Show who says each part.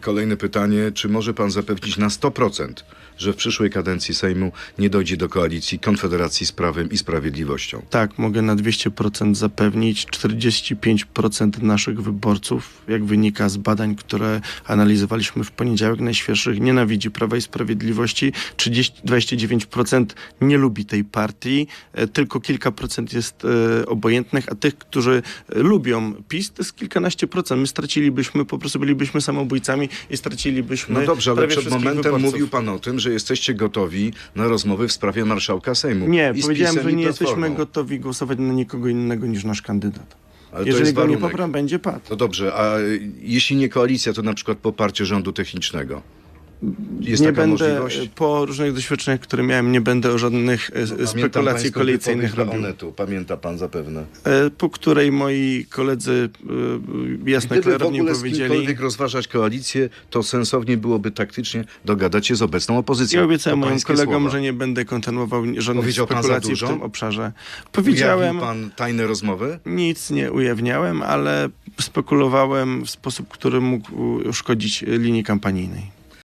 Speaker 1: Kolejne pytanie, czy może pan zapewnić na 100%, że w przyszłej kadencji Sejmu nie dojdzie do koalicji Konfederacji z Prawem i Sprawiedliwością?
Speaker 2: Tak, mogę na 200% zapewnić. 45% naszych wyborców, jak wynika z badań, które analizowaliśmy w poniedziałek, najświeższych, nienawidzi Prawa i Sprawiedliwości. 30, 29% nie lubi tej partii. E, Tylko kilka procent jest e, obojętnych, a tych, którzy e, lubią PiS, to jest kilkanaście procent. My stracilibyśmy, po prostu bylibyśmy samobójcami i stracilibyśmy
Speaker 1: No dobrze, ale przed momentem
Speaker 2: wyborców.
Speaker 1: mówił pan o tym, że jesteście gotowi na rozmowy w sprawie marszałka Sejmu.
Speaker 2: Nie,
Speaker 1: I
Speaker 2: powiedziałem, że nie jesteśmy gotowi głosować na nikogo innego niż nasz kandydat.
Speaker 1: Ale
Speaker 2: Jeżeli go nie popram, będzie padł.
Speaker 1: No dobrze, a jeśli nie koalicja, to na przykład poparcie rządu technicznego? Jest
Speaker 2: nie będę,
Speaker 1: możliwość?
Speaker 2: po różnych doświadczeniach, które miałem, nie będę o żadnych
Speaker 1: Pamiętam
Speaker 2: spekulacji koalicyjnych robił.
Speaker 1: Onetu. Pamięta pan zapewne.
Speaker 2: E, Po której moi koledzy e, jasno,
Speaker 1: Gdyby
Speaker 2: klarownie powiedzieli.
Speaker 1: kimkolwiek rozważać koalicję, to sensownie byłoby taktycznie dogadać się z obecną opozycją.
Speaker 2: Ja obiecałem moim kolegom,
Speaker 1: słowa.
Speaker 2: że nie będę kontynuował żadnych
Speaker 1: Powiedział
Speaker 2: spekulacji w tym obszarze.
Speaker 1: Ujawnił
Speaker 2: Powiedziałem,
Speaker 1: pan tajne rozmowy?
Speaker 2: nic nie ujawniałem, ale spekulowałem w sposób, który mógł szkodzić linii kampanijnej.